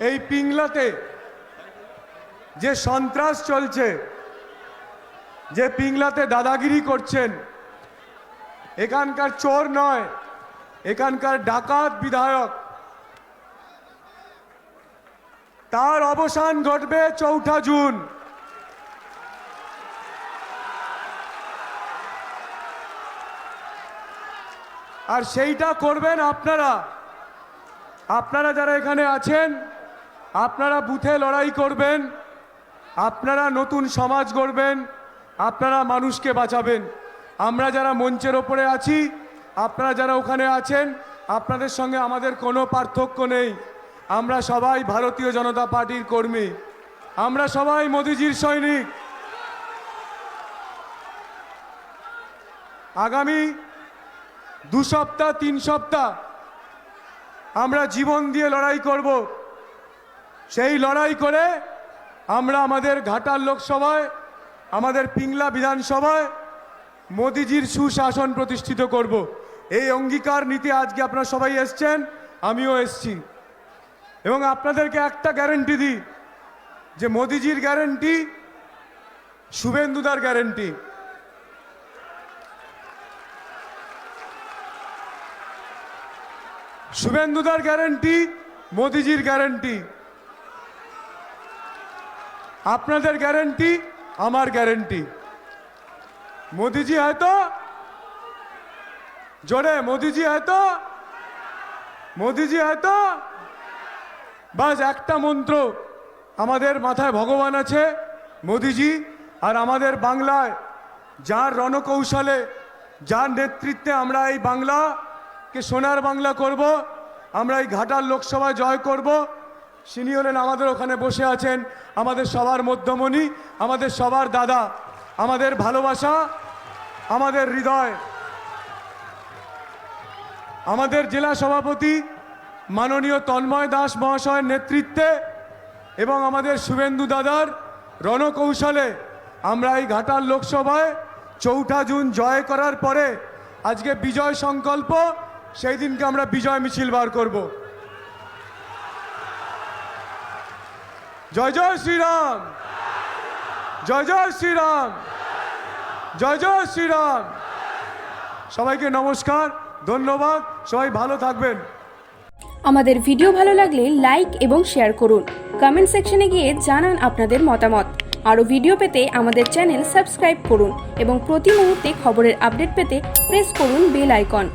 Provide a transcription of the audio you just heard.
এই পিংলাতে যে সন্ত্রাস চলছে, যে পিংলাতে দাদাগিরি করছেন, এখানকার চোর নয়, এখানকার ডাকাত বিধায়ক। তার অবসান ঘটবে চৌঠা জুন। আর সেইটা করবেন আপনারা। আপনারা যারা এখানে আছেন আপনারা বুথে লড়াই করবেন, আপনারা নতুন সমাজ গড়বেন, আপনারা মানুষকে বাঁচাবেন। আমরা যারা মঞ্চের ওপরে আছি, আপনারা যারা ওখানে আছেন, আপনাদের সঙ্গে আমাদের কোনো পার্থক্য নেই। আমরা সবাই ভারতীয় জনতা পার্টির কর্মী। আমরা সবাই মোদিজির সৈনিক। আগামী দু সপ্তাহ, তিন সপ্তাহ আমরা জীবন দিয়ে লড়াই করব। সেই লড়াই করে আমরা আমাদের ঘাটাল লোকসভায়, আমাদের পিংলা বিধানসভায় মোদিজির সুশাসন প্রতিষ্ঠিত করব। এই অঙ্গীকার নীতি আজকে আপনারা সবাই এসছেন, আমিও এসছি। এবং আপনাদেরকে একটা গ্যারেন্টি দিই, যে মোদিজির গ্যারেন্টি শুভেন্দুদার গ্যারেন্টি শুভেন্দুদার গ্যারেন্টি মোদিজির গ্যারেন্টি আপনাদের গ্যারেন্টি আমার গ্যারেন্টি মোদিজি হয়তো, জোরে, মোদিজি হয়তো মোদিজি হয়তো। বাস একটা মন্ত্র আমাদের মাথায় ভগবান আছে, মোদিজি, আর আমাদের বাংলায় যার রণকৌশলে, যার নেতৃত্বে আমরা এই বাংলাকে সোনার বাংলা করব, আমরা এই ঘাটার লোকসভায় জয় করব তিনি হলেন আমাদের ওখানে বসে আছেন আমাদের সবার মধ্যমণি, আমাদের সবার দাদা, আমাদের ভালোবাসা, আমাদের হৃদয়। আমাদের জেলা সভাপতি মাননীয় তন্ময় দাস মহাশয়ের নেতৃত্বে এবং আমাদের শুভেন্দু দাদার রণকৌশলে আমরা এই ঘাটাল লোকসভায় চৌঠা জুন জয় করার পরে আজকে বিজয় সংকল্প, সেই দিনকে আমরা বিজয় মিছিল বার করব। জয় জয় শ্রীরাম। জয় জয় শ্রীরাম। জয় জয় শ্রীরাম। সবাইকে নমস্কার, ধন্যবাদ, সবাই ভালো থাকবেন। আমাদের ভিডিও ভালো লাগলে লাইক এবং শেয়ার করুন। কমেন্ট সেকশনে গিয়ে জানান আপনাদের মতামত। আরও ভিডিও পেতে আমাদের চ্যানেল সাবস্ক্রাইব করুন এবং প্রতি মুহূর্তে খবরের আপডেট পেতে প্রেস করুন বেল আইকন।